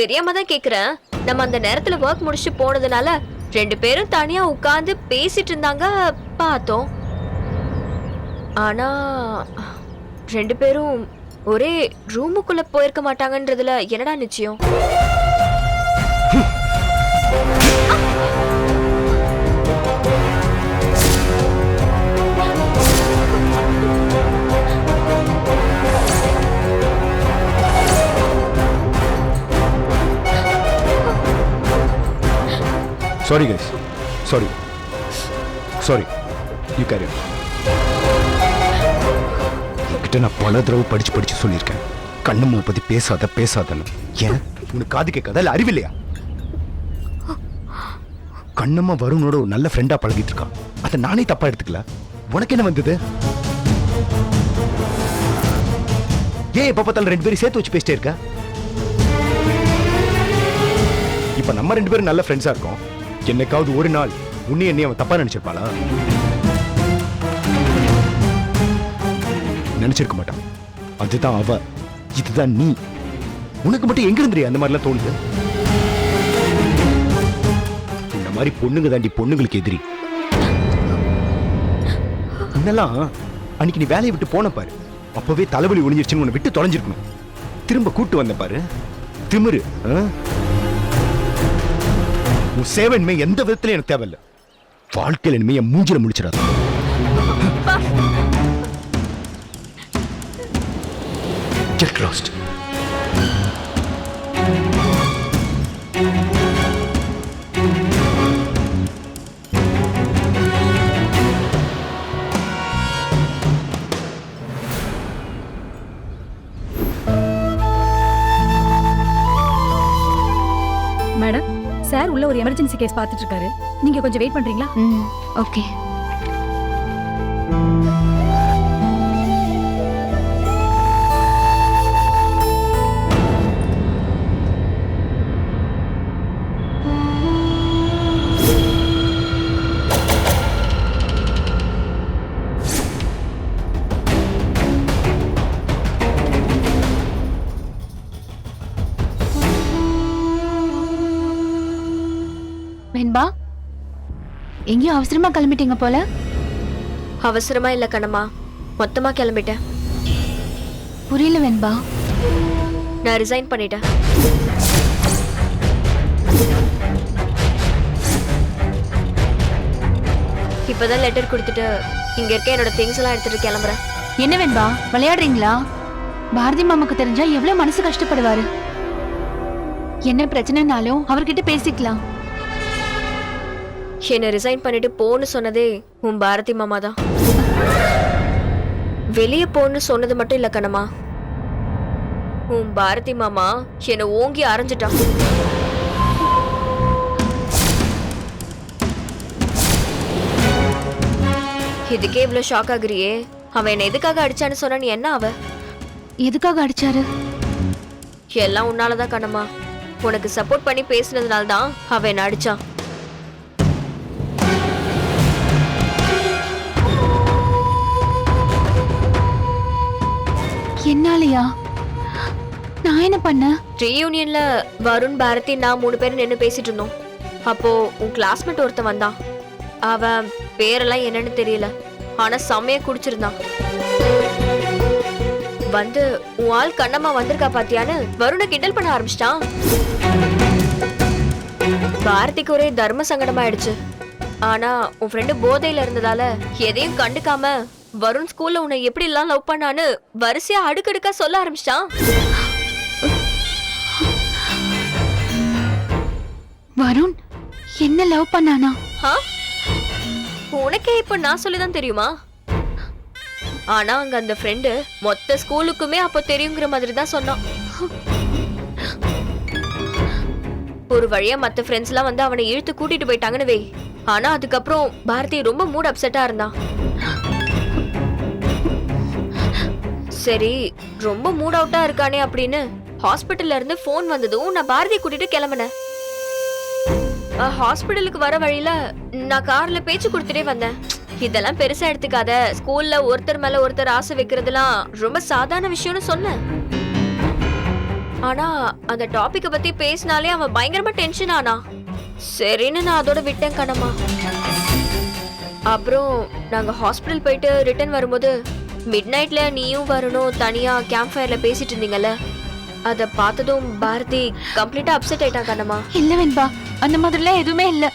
தெரியாம தான் கேக்குறேன். நம்ம அந்த நேரத்துல ஒர்க் முடிச்சு போனதுனால ரெண்டு பேரும் தனியா உட்கார்ந்து பேசிட்டு இருந்தாங்க பார்த்தோம். ஆனா ரெண்டு பேரும் ஒரே ரூமுக்குள்ள போயிருக்க மாட்டாங்கன்றதுல என்னடா நிச்சயம்? Sorry guys sorry sorry you carry என்கிட்ட நான் பல தடவை படிச்சு படிச்சு சொல்லியிருக்கேன். கண்ணம்மா பத்தி பேசாத பேசாதன்னு. ஏன்? உனக்கு காது கேட்காத? இல்லை அறிவில்லையா? கண்ணம்மா வருணோட ஒரு நல்ல ஃப்ரெண்டா பழகிட்டு இருக்கான் அதை நானே தப்பா எடுத்துக்கல. உனக்கு என்ன வந்தது? ஏன் எப்ப பார்த்தாலும் ரெண்டு பேரும் சேர்த்து வச்சு பேசிட்டே இருக்க? இப்ப நம்ம ரெண்டு பேரும் நல்ல ஃப்ரெண்ட்ஸா இருக்கோம். என்னைக்காவது ஒரு நாள் உன்னை என்னை அவன் தப்பா நினைச்சிருப்பாளா? நினைச்சிருக்க மாட்டான். அதுதான் அவ. இதுதான் நீ. உனக்கு மட்டும் எங்க இருந்துறியா அந்த மாதிரிலாம் தோணுது? இந்த மாதிரி பொண்ணுங்க தாண்டி பொண்ணுங்களுக்கு எதிரி. முன்னெல்லாம் அன்னைக்கு நீ வேலையை விட்டு போன பாரு. அப்பவே தலைவலி ஒளிஞ்சிருச்சுன்னு உன்னை விட்டு தொலைஞ்சிருக்கணும். திரும்ப கூட்டு வந்த பாரு. திமிரு ஆ? உன் சேவை இனிமே எந்த விதத்திலும் எனக்கு தேவையில்ல வாழ்க்கையில் இனிமே என் மூஞ்சில முடிச்சிடாது Get lost. ஒரு எமர்ஜென்சி கேஸ் பார்த்துட்டு இருக்காரு. நீங்க கொஞ்சம் வெயிட் பண்றீங்களா? ஓகே வெண்பா எங்கேயும் அவசரமா கிளம்பிட்டீங்க போல. அவசரமா இல்ல கண்ணம்மா. மொத்தமா கிளம்பிட்டேன். புரியல வெண்பா நான் ரிசைன் பண்ணிட்டேன். இப்பதான் லெட்டர் கொடுத்துட்டு இங்க இருக்க என்னோட திங்ஸ் எல்லாம் எடுத்துட்டு கிளம்புறேன். என்ன வெண்பா விளையாடுறீங்களா? பாரதி மாமாக்கு தெரிஞ்சா எவ்வளவு மனசு கஷ்டப்படுவாரு. என்ன பிரச்சனைனாலும் அவர்கிட்ட பேசிக்கலாம். என்னை ரிசைன் பண்ணிட்டு போன்னு சொன்னதே உன் பாரதி மாமா தான். வெளியே போன்னு சொன்னது மட்டும் இல்ல கண்ணம்மா. உன் பாரதி மாமா என்னை ஓங்கி அரைஞ்சிட்டான். இதுக்கே இவ்வளவு ஷாக் ஆகுறியே? அவன் என்னை எதுக்காக அடிச்சான்னு சொன்னா நீ என்ன அவ? எதுக்காக அடிச்சாரு? எல்லாம் உன்னாலதான் கண்ணம்மா. உனக்கு சப்போர்ட் பண்ணி பேசினதுனால தான் அவன் என்ன அடிச்சான். இல்லையா? நான் என்ன பண்ணேன்? ரீயூனியன்ல வருண் பாரதி நான் மூணு பேரும் நின்று பேசிட்டு இருந்தோம். அப்போ உன் கிளாஸ்மேட் ஒருத்தன் வந்தான். அவன் பேரெல்லாம் என்னன்னு தெரியல. ஆனா செம்மையா குடிச்சிருந்தான். வந்து உன் ஆள் கண்ணம்மா வந்திருக்கா பாத்தியான்னு வருணை கிண்டல் பண்ண ஆரம்பிச்சிட்டான். பாரதிக்கு ஒரே தர்ம சங்கடமாயிடுச்சு. ஆனா உன் ஃப்ரெண்டு போதையில இருந்ததால எதையும் கண்டுக்காம வருண் ஸ்கூல்ல உன்னை எப்படி எல்லாம் லவ் பண்ணான்னு வரிசையா அடுக்கடுக்கா சொல்ல ஆரம்பிச்சிட்டான். வருண் என்ன லவ் பண்ணானா? உனக்கே இப்ப நான் சொல்லிதான் தெரியுமா? ஆனா அங்க அந்த ஃப்ரெண்டு மொத்த ஸ்கூலுக்குமே அப்போ தெரியுங்கிற மாதிரி தான் சொன்னான். ஒரு வழியா மத்த ஃப்ரெண்ட்ஸ் எல்லாம் வந்து அவனை இழுத்து கூட்டிட்டு போயிட்டாங்கன்னு வை. ஆனா அதுக்கப்புறம் பாரதி ரொம்ப மூட் அப்செட்டா இருந்தான். சரி ரொம்ப மூட் அவுட்டா இருக்கானே அப்படின்னு ஹாஸ்பிட்டல்ல இருந்து ஃபோன் வந்ததும் நான் பாரதி கூட்டிட்டு கிளம்பினேன். ஹாஸ்பிட்டலுக்கு வர வழியில நான் கார்ல பேச்சு கொடுத்துட்டே வந்தேன். இதெல்லாம் பெருசா எடுத்துக்காத. ஸ்கூல்ல ஒருத்தர் மேல ஒருத்தர் ஆசை வைக்கிறதுலாம் ரொம்ப சாதாரண விஷயம்னு சொன்னேன். ஆனா அந்த டாபிக்க பத்தி பேசினாலே அவன் பயங்கரமா டென்ஷன் ஆனா. சரின்னு நான் அதோட விட்டேன் கணமா அப்புறம் நாங்க ஹாஸ்பிட்டல் போயிட்டு ரிட்டர்ன் வரும்போது மிட் நைட்ல நீயும் வரணும் தனியா கேம்ப் ஃபயர்ல பேசிட்டு இருந்தீங்கல்ல? அத பார்த்ததும் பாரதி கம்ப்ளீட்டா அப்செட் ஆயிட்டான் கண்ணம்மா. இல்ல வெண்பா அந்த மாதிரிலாம் எதுவுமே இல்ல.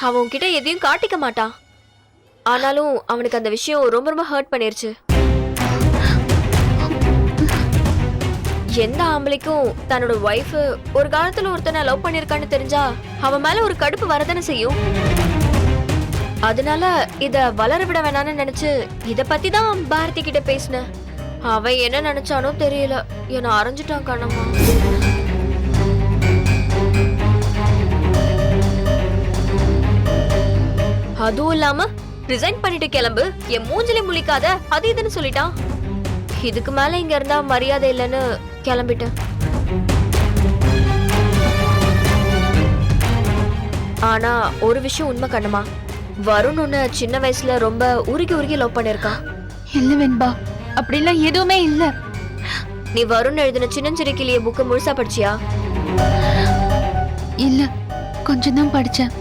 அவன் உன்கிட்ட எதையும் காட்டிக்க மாட்டான். ஆனாலும் அவனுக்கு அந்த விஷயம் ரொம்ப ரொம்ப ஹர்ட் பண்ணிருச்சு. எந்த ஆம்பளைக்கும் தன்னோட ஒய்ஃப் ஒரு காலத்துல ஒருத்தனை லவ் பண்ணிருக்கான்னு தெரிஞ்சா அவன் மேல ஒரு கடுப்பு வரதானே செய்யும்? அதனால இத வளர விட வேணாம்னு நினைச்சு இத பத்தி தான் பாரதி கிட்ட பேசினேன். அவன் என்ன நினைச்சானோ தெரியல. என்ன அரைஞ்சிட்டான் கண்ணம்மா. அதுவும் இல்லாம ரிசைன் பண்ணிட்டு கிளம்பு. என் மூஞ்சிலே முழிக்காத அது இதுன்னு சொல்லிட்டான். இதுக்கு மேல இங்க இருந்தா மரியாதை இல்லைன்னு கிளம்பிட்டேன். ஆனா ஒரு விஷயம் உண்மை கண்ணுமா வருண் உன்னை சின்ன வயசுல ரொம்ப உருகி உருகி லவ் பண்ணிருக்கான் இல்ல வெண்பா அப்படிலாம் எதுவுமே இல்ல. நீ வருண் எழுதின சின்னஞ்சிரிக்கிளிய புக்கு முழுசா படிச்சியா? இல்ல கொஞ்சம் தான் படிச்சேன்.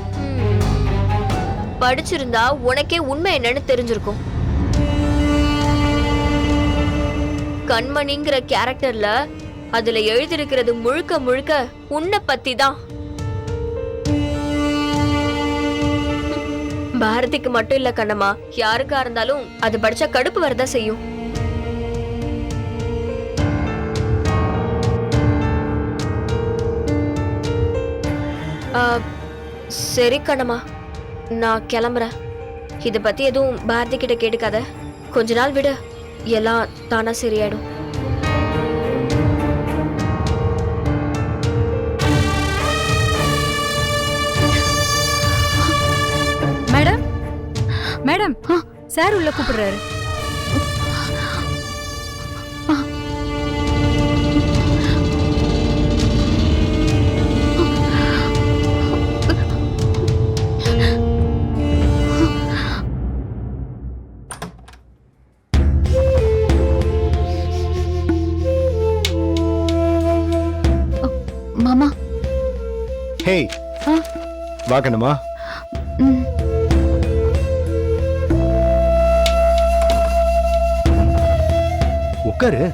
படிச்சிருந்தா உனக்கே உண்மை என்னன்னு தெரிஞ்சிருக்கும். கண்மணிங்கிற கேரக்டர்ல அதுல எழுதியிருக்கிறது முழுக்க முழுக்க உன்னை பத்தி தான் பாரதிக்கு மட்டும் இல்ல கண்ணம்மா. யாருக்கா இருந்தாலும் அது படிச்சா கடுப்பு வரதா செய்யும். சரி கண்ணம்மா. நான் கிளம்புறேன். இதை பத்தி எதுவும் பாரதி கிட்ட கேட்டுக்காத. கொஞ்ச நாள் விடு. எல்லாம் தானா சரியாயிடும். மேடம் சார் உள்ள கூப்பிடுறாரு மாமா ஹேய்? வா கண்ணம்மா ம். உட்காரு.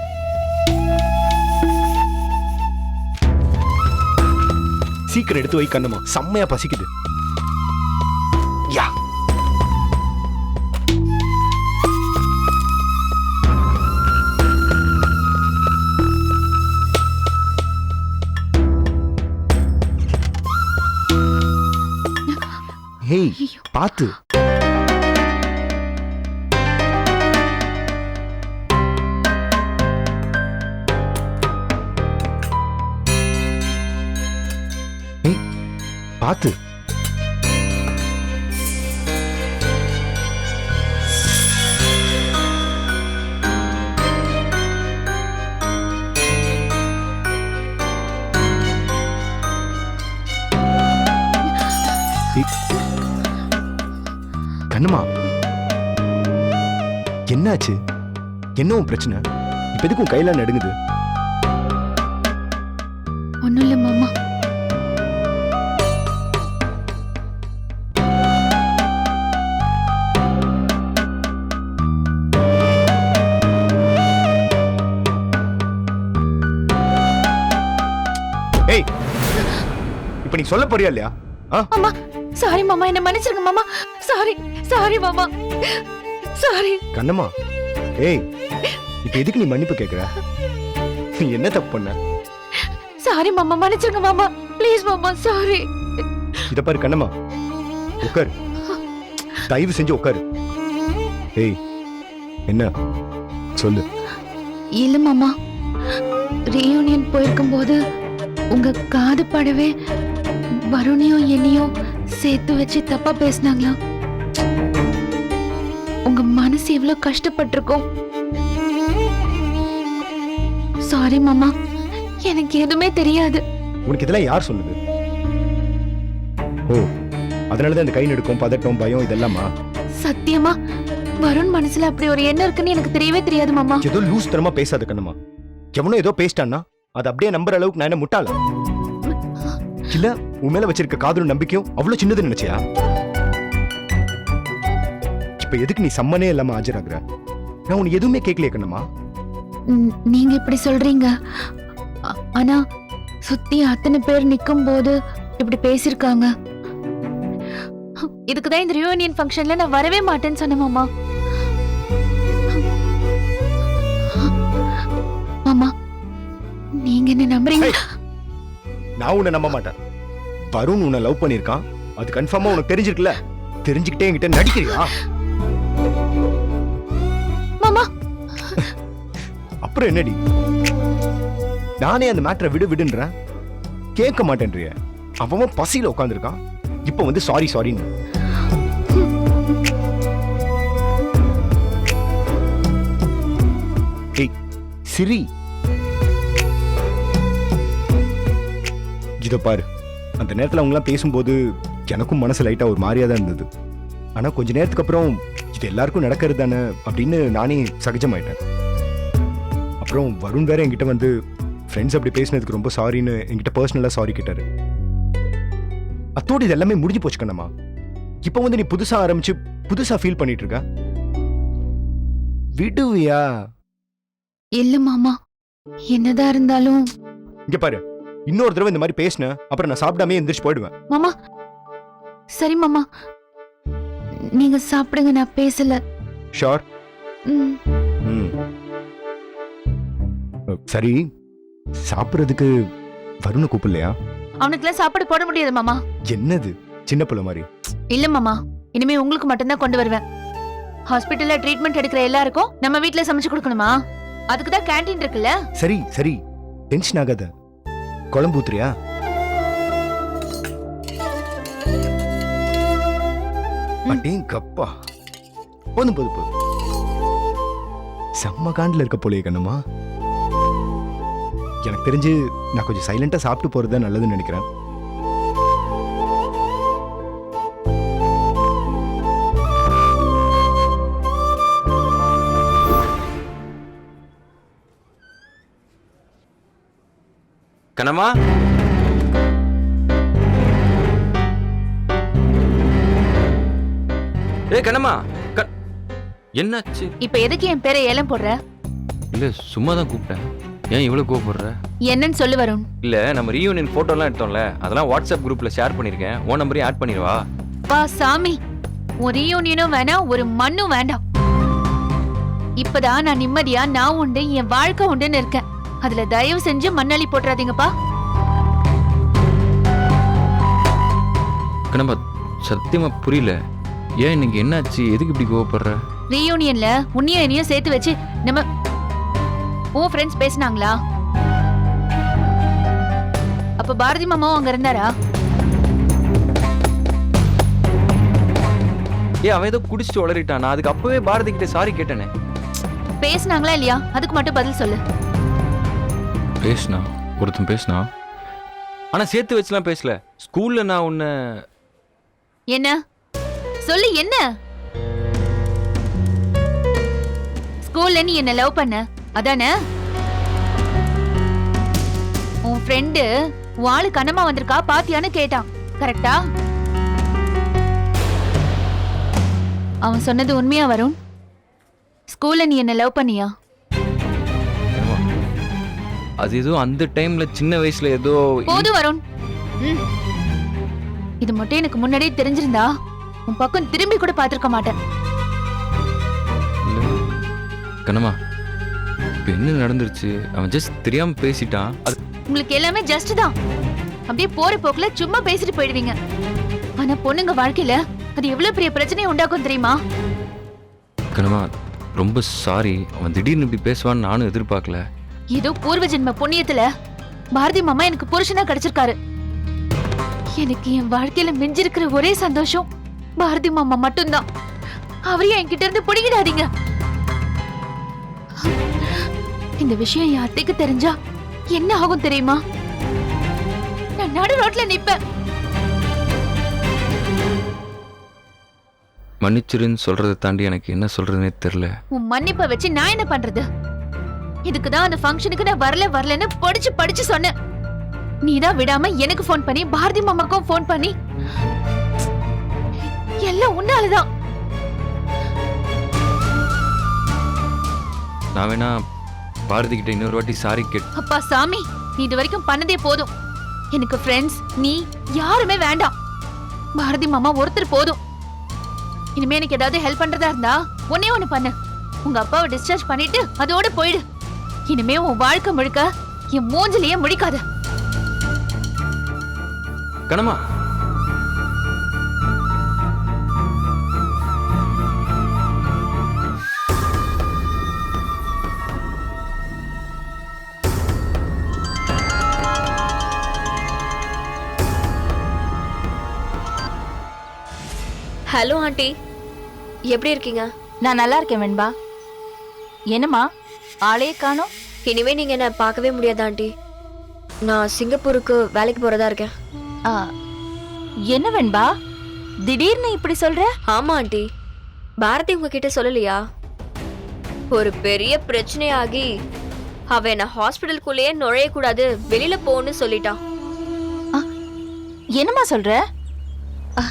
சீக்கிரம் எடுத்து வை கண்ணம்மா. செம்மையா பசிக்குது. யா. ஹேய் பாத்து. பாத்து. கண்ணுமா. என்னாச்சு? என்ன உன் பிரச்சனை? இப்ப கையில நடுங்குது? சொல்ல போறியா இல்லையா? ஆ? மாமா சாரி மாமா என்ன மன்னிச்சிருங்க மாமா. சாரி சாரி மாமா. சாரி கண்ணம்மா ஏய் இப்ப எதுக்கு நீ மன்னிப்பு கேக்குற? நீ என்ன தப்பு பண்ண? சாரி மாமா மன்னிச்சிருங்க மாமா. ப்ளீஸ் மாமா சாரி இத பாரு கண்ணம்மா. உட்காரு தயவு செஞ்சு உட்காரு ஏய் என்ன? சொல்லு. இல்ல மாமா. ரீயூனியன் போயிருக்கும் போது உங்க காது படவே வருணையும் என்னையும் சேர்த்து வச்சு தப்பா பேசினாங்களா உங்க மனசு எவ்வளவு கஷ்டப்பட்டிருக்கும்? சாரி மாமா. எனக்கு எதுவுமே தெரியாது. உனக்கு இதெல்லாம் யார் சொன்னது ஓ அதனாலதான் இந்த கை நடுக்கம் பதட்டம் பயம் இதெல்லாமா? சத்தியமா வருண் மனசுல அப்படி ஒரு எண்ணம் இருக்குன்னு எனக்கு தெரியவே தெரியாது மாமா. ஏதோ லூஸ் தரமா பேசாத கண்ணம்மா எவனோ ஏதோ பேசிட்டான்னா அது அப்படியே நம்புற அளவுக்கு நான் என்ன முட்டாளா? இல்ல உன் மேல வச்சிருக்க காதலும் நம்பிக்கையும் அவ்வளவு சின்னது நினைச்சியா? இப்ப எதுக்கு நீ சம்மனே இல்லாம ஆஜராகுற? நான் உனக்கு எதுவுமே கேட்கலையே கண்ணம்மா. நீங்க இப்படி சொல்றீங்க. ஆனா சுத்தி அத்தனை பேர் நிக்கும் போது இப்படி பேசிருக்காங்க. இதுக்குதான் இந்த ரியூனியன் ஃபங்க்ஷன்ல நான் வரவே மாட்டேன்னு சொன்னேன் மாமா. மாமா நீங்க என்ன நம்புறீங்க? நான் உன்னை நம்ப மாட்டேன். வருண் உன்னை லவ் பண்ணிருக்கான் அது கன்ஃபார்மா உனக்கு தெரிஞ்சிருக்குல்ல? தெரிஞ்சுக்கிட்டே என்கிட்ட நடிக்கிறியா? மாமா. அப்புறம் என்னடி? நானே அந்த மேட்டரை விடு விடுன்றேன். கேட்க மாட்டேன்றிய. அவன் பசியில உட்காந்துருக்கான் இப்போ வந்து சாரி சாரின்னு சிரி. இத பாரு. அந்த நேரத்துல அவங்க எல்லாம் பேசும்போது எனக்கும் மனசு லைட்டா ஒரு மாதிரியா தான் இருந்தது. ஆனா கொஞ்ச நேரத்துக்கு அப்புறம் இது எல்லாருக்கும் நடக்கிறது தானே அப்படின்னு நானே சகஜமாயிட்டேன். அப்புறம் வருண் வேற என்கிட்ட வந்து ஃப்ரெண்ட்ஸ் அப்படி பேசினதுக்கு ரொம்ப சாரின்னு என்கிட்ட பர்சனலாக சாரி கேட்டாரு. அத்தோடு இது எல்லாமே முடிஞ்சு போச்சு கண்ணம்மா. இப்போ வந்து நீ புதுசா ஆரம்பிச்சு புதுசா ஃபீல் பண்ணிட்டு இருக்க? விடுவியா? இல்ல மாமா. என்னதான் இருந்தாலும் இங்க பாரு. இன்னொரு தடவை இந்த மாதிரி பேசினேன் அப்புறம் நான் சாப்பிடாமே எந்திரிச்சு போயிடுவேன். மாமா சரி மாமா. நீங்க சாப்பிடுங்க நான் பேசல. ஷோர் சரி. சாப்பிட்றதுக்கு வருணை கூப்பிடலையா? அவனுக்குலாம் சாப்பாடு போட முடியாது மாமா. என்னது? சின்ன பிள்ளை மாதிரி. இல்ல மாமா. இனிமே உங்களுக்கு மட்டும்தான் கொண்டு வருவேன். ஹாஸ்பிட்டல்ல ட்ரீட்மெண்ட் எடுக்கிற எல்லாருக்கும் நம்ம வீட்ல சமைச்சு கொடுக்கணுமா? அதுக்கு தான் கேண்டீன் இருக்குல்ல? சரி சரி. டென்ஷன் ஆகாத. குழம்பு ஊத்துறியா? அடேங்கப்பா போதும் போதும் போதும். செம்ம காண்டில் இருக்க போலயே கண்ணுமா. எனக்கு தெரிஞ்சு நான் கொஞ்சம் சைலண்டா சாப்பிட்டு போகிறது தான் நல்லதுன்னு நினைக்கிறேன். கனமா ஏய் கனமா க என்னாச்சு? இப்ப எதுக்கு என் பேரை ஏலம் போடுற? இல்ல சும்மா தான் கூப்பிட்டேன். ஏன் இவ்வளவு கோவப்படுற? என்னன்னு சொல்லு வருண். இல்ல நம்ம ரீயூனியன் போட்டோலாம் எடுத்தோம்ல அதெல்லாம் வாட்ஸ்அப் குரூப்ல ஷேர் பண்ணிருக்கேன். உன் நம்பரையும் ஆட் பண்ணிடுவா. வா சாமி. ஒரு யூனியனும் வேணாம் ஒரு மண்ணும் வேண்டாம். இப்பதான் நான் நிம்மதியா நான் உண்டு என் வாழ்க்கை உண்டுன்னு இருக்கேன். அதுல தயவு செஞ்சு மண்ணள்ளி போட்டுறாதீங்கப்பா. கனமா சத்தியமா புரியல. ஏன் இன்னைக்கு என்னாச்சு? எதுக்கு இப்படி கோவப்படுற? ரீயூனியன்ல உன்னையும் என்னையும் சேர்த்து வச்சு நம்ம உன் ஃப்ரெண்ட்ஸ் பேசினாங்களா? அப்ப பாரதி மாமாவும் அங்க இருந்தாரா? ஏய் அவன் ஏதோ குடிச்சிட்டு உளறிட்டான். நான் அதுக்கு அப்பவே பாரதி கிட்ட சாரி கேட்டேனே. பேசினாங்களா இல்லையா? அதுக்கு மட்டும் பதில் சொல்லு. பேசினா? ஒருத்தன் பேசினா? ஆனா சேர்த்து வச்சுலாம் பேசல. ஸ்கூல்ல நான் உன்ன என்ன? சொல்லு என்ன? ஸ்கூல்ல நீ என்ன லவ் பண்ண? அதானே? உன் ஃப்ரெண்டு உன் ஆளு கனமா வந்திருக்கா? பாத்தியான்னு கேட்டான். கரெக்டா? அவன் சொன்னது உண்மையா வரும் ஸ்கூல்ல நீ என்ன லவ் பண்ணியா? அது ஏதோ அந்த டைம்ல சின்ன வயசுல ஏதோ போதும் வருண். இது மட்டும் எனக்கு முன்னாடியே தெரிஞ்சிருந்தா உன் பக்கம் திரும்பி கூட பார்த்திருக்க மாட்டேன். கனமா இப்ப என்ன நடந்துருச்சு? அவன் ஜஸ்ட் தெரியாம பேசிட்டான். உங்களுக்கு எல்லாமே ஜஸ்ட் தான். அப்படியே போற போக்குல சும்மா பேசிட்டு போயிடுவீங்க. ஆனா பொண்ணுங்க வாழ்க்கையில அது எவ்வளவு பெரிய பிரச்சனையை உண்டாக்கும் தெரியுமா? கனமா ரொம்ப சாரி அவன் திடீர்னு இப்படி பேசுவான்னு நானும் எதிர்பார்க்கல. ஏதோ பூர்வ ஜென்ம புண்ணியத்துல பாரதி மாமா எனக்கு புருஷனா கிடைச்சிருக்காரு. எனக்கு என் வாழ்க்கையில மிஞ்சிருக்கிற ஒரே சந்தோஷம் பாரதி மாமா மட்டும்தான். அவரையும் என்கிட்ட இருந்து பிடிக்கிடாதீங்க இந்த விஷயம் என் அத்தைக்கு தெரிஞ்சா என்ன ஆகும் தெரியுமா? நான் நடு ரோட்ல நிப்பேன். மன்னிச்சிருன்னு சொல்றதை தாண்டி எனக்கு என்ன சொல்றதுனே தெரியல. உன் மன்னிப்பை வச்சு நான் என்ன பண்றது? இதுக்கு தான் அந்த ஃபங்க்ஷனுக்கு நான் வரல வரலன்னு படிச்சு படிச்சு சொன்னேன். நீ தான் விடாம எனக்கு ஃபோன் பண்ணி பாரதி மாமாக்கும் ஃபோன் பண்ணி. எல்லாம் உன்னாலதான். நான் வேணா பாரதி கிட்ட இன்னொரு வாட்டி சாரி கேட் அப்பா சாமி நீ இது வரைக்கும் பண்ணதே போதும். எனக்கு ஃப்ரெண்ட்ஸ் நீ யாருமே வேண்டாம். பாரதி மாமா ஒருத்தர் போதும். இனிமே எனக்கு ஏதாவது ஹெல்ப் பண்றதா இருந்தா ஒன்னே ஒண்ணு பண்ணு. உங்க அப்பாவை டிஸ்சார்ஜ் பண்ணிட்டு அதோட போயிடு. இனிமே உன் வாழ்க்கை முழுக்க என் மூஞ்சிலேயே முடிக்காத. கணமா ஹலோ ஆண்டி எப்படி இருக்கீங்க? நான் நல்லா இருக்கேன் வெண்பா. என்னம்மா? ஆளே காணோம். இனிமே நீங்க என்ன பார்க்கவே முடியாது ஆண்டி. நான் சிங்கப்பூருக்கு வேலைக்கு போறதா இருக்கேன். ஆ, என்ன வெண்பா? திடீர்னு இப்படி சொல்ற? ஆமா ஆண்டி. பாரதி உங்ககிட்ட சொல்லலையா? ஒரு பெரிய பிரச்சனையாகி அவ என்ன ஹாஸ்பிட்டலுக்குள்ளேயே நுழையக்கூடாது வெளியில போன்னு சொல்லிட்டான். என்னம்மா சொல்ற? ஆ,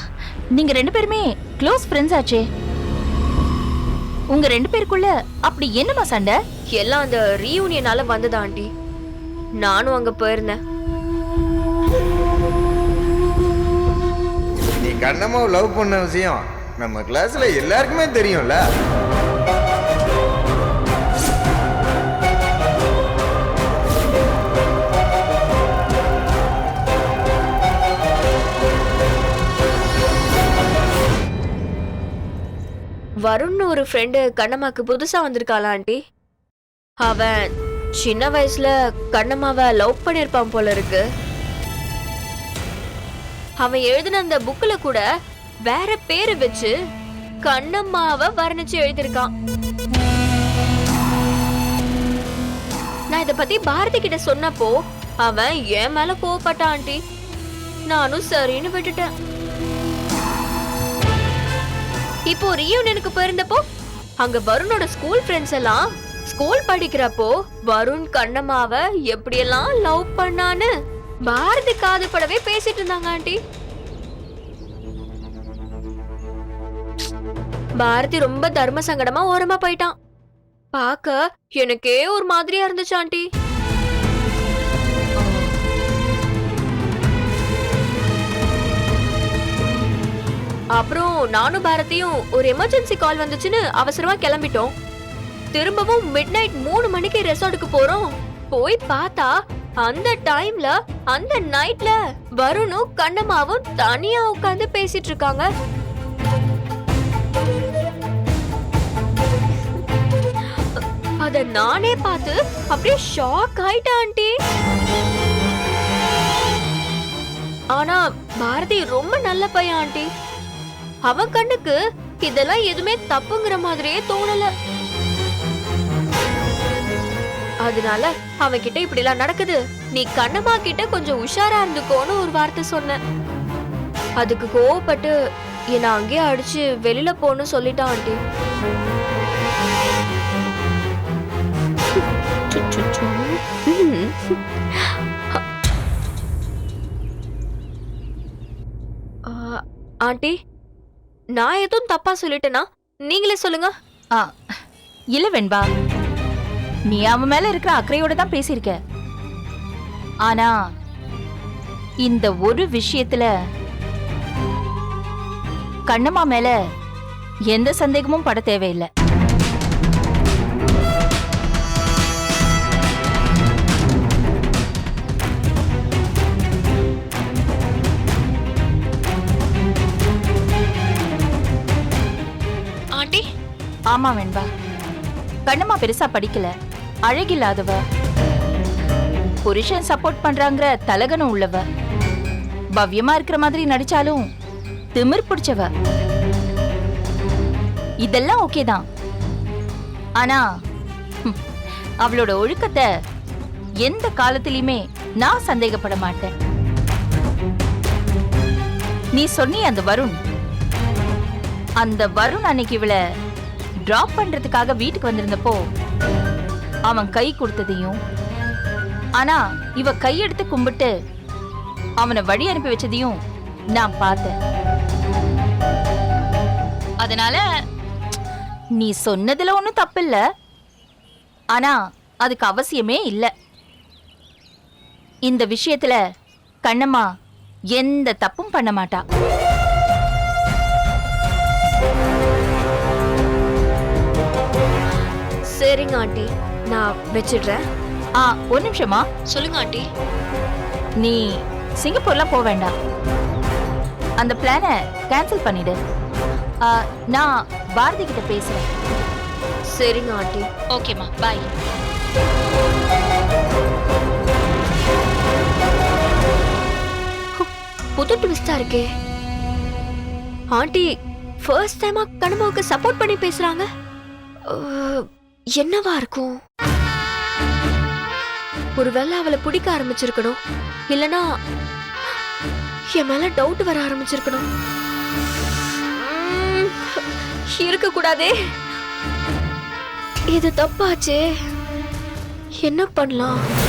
நீங்க ரெண்டு பேருமே க்ளோஸ் ஃப்ரெண்ட்ஸ் ஆச்சே. உங்க ரெண்டு பேருக்குள்ள அப்படி என்னம்மா சண்டை? எல்லாம் அந்த ரீயூனியனால வந்தது ஆண்டி? நானும் அங்க போயிருந்தேன். நீ கண்ணம்மாவை லவ் பண்ண விஷயம். நம்ம கிளாஸ்ல எல்லாருக்குமே தெரியும்ல. வருண்னு ஒரு ஃப்ரெண்டு கண்ணம்மாக்கு புதுசாக வந்திருக்காளா ஆண்டி? அவன் சின்ன வயசுல கண்ணம்மாவை லவ் பண்ணியிருப்பான் போல இருக்கு. அவன் எழுதின அந்த புக்கில் கூட வேற பேரு வச்சு கண்ணம்மாவை வர்ணிச்சு எழுதியிருக்கான். நான் இத பத்தி பாரதி கிட்ட சொன்னப்போ அவன் என் மேல கோவப்பட்டான் ஆண்டி. நானும் சரின்னு விட்டுட்டேன். இப்போ ரீயூனியனுக்கு போயிருந்தப்போ அங்க வருணோட ஸ்கூல் ஃப்ரெண்ட்ஸ் எல்லாம் ஸ்கூல் படிக்கிறப்போ வருண் கண்ணம்மாவ எப்படியெல்லாம் லவ் பண்ணான்னு பாரதி காது படவே பேசிட்டு இருந்தாங்க ஆண்டி. பாரதி ரொம்ப தர்ம சங்கடமா ஓரமா போயிட்டான். பார்க்க எனக்கே ஒரு மாதிரியா இருந்துச்சு ஆண்டி. அப்புறம் நானும் பாரதியும் ஒரு எமர்ஜென்சி கால் வந்துச்சுன்னு அவசரமா கிளம்பிட்டோம். திரும்பவும் மிட் நைட் மூணு மணிக்கு ரெசார்ட்டுக்கு போறோம். போய் பார்த்தா அந்த டைம்ல அந்த நைட்ல வருணும் கண்ணம்மாவும் தனியா உட்காந்து பேசிட்டு இருக்காங்க. அத நானே பார்த்து அப்படியே ஷாக் ஆயிட்டேன் ஆண்டி. ஆனா பாரதி ரொம்ப நல்ல பையன் ஆண்டி. அவன் கண்ணுக்கு இதெல்லாம் எதுவுமே தப்புங்கிற மாதிரியே தோணல. அதனால அவன் கிட்ட இப்படி எல்லாம் நடக்குது. நீ கண்ணம்மா கிட்ட கொஞ்சம் உஷாரா இருந்துக்கோன்னு ஒரு வார்த்தை சொன்னேன் அதுக்கு கோவப்பட்டு என்ன அங்கேயே அடிச்சு வெளியில போன்னு சொல்லிட்டான் ஆண்டி. ஆண்டி நான் எதுவும் தப்பா சொல்லிட்டேனா? நீங்களே சொல்லுங்க. ஆ, இல்ல வெண்பா. நீ அவன் மேல இருக்கிற அக்கறையோட தான் பேசியிருக்க. ஆனா இந்த ஒரு விஷயத்துல கண்ணம்மா மேல எந்த சந்தேகமும் பட தேவையில்லை. ஆமா வெண்பா. கண்ணம்மா பெருசா படிக்கல. அழகில்லாதவ. புருஷன் சப்போர்ட் பண்றாங்கிற தலகனம் உள்ளவ. பவ்யமா இருக்கிற மாதிரி நடிச்சாலும் திமிர் பிடிச்சவ. இதெல்லாம் ஓகே தான். ஆனா அவளோட ஒழுக்கத்தை எந்த காலத்திலயுமே நான் சந்தேகப்பட மாட்டேன். நீ சொன்னி அந்த வருண். அந்த வருண் அன்னைக்கு இவளை டிராப் பண்றதுக்காக வீட்டுக்கு வந்திருந்தப்போ அவன் கை கொடுத்ததையும் ஆனா இவ கையெடுத்து கும்பிட்டு அவனை வழி அனுப்பி வச்சதையும் நான் பார்த்தேன். அதனால நீ சொன்னதுல ஒன்றும் தப்பில்ல. ஆனா அதுக்கு அவசியமே இல்லை. இந்த விஷயத்துல கண்ணம்மா எந்த தப்பும் பண்ண மாட்டா. சரிங்க ஆண்டி. நான் வச்சிடுறேன். ஆ ஒரு நிமிஷமா சொல்லுங்க ஆண்டி. நீ சிங்கப்பூர்லாம் போக வேண்டாம். அந்த பிளானை கேன்சல் பண்ணிடு. ஆ, நான் பாரதி கிட்ட பேசுறேன். சரிங்க ஆண்டி. ஓகேம்மா பாய் புது ட்விஸ்டா இருக்கே. ஆண்டி ஃபர்ஸ்ட் டைமா கனமாவுக்கு சப்போர்ட் பண்ணி பேசுறாங்க. அஹ், என்னவா இருக்கும்? ஒருவேளை அவளை பிடிக்க ஆரம்பிச்சிருக்கணும். இல்லனா என் மேல டவுட் வர ஆரம்பிச்சிருக்கணும். உம், இருக்கக்கூடாதே. இது தப்பாச்சே. என்ன பண்ணலாம்?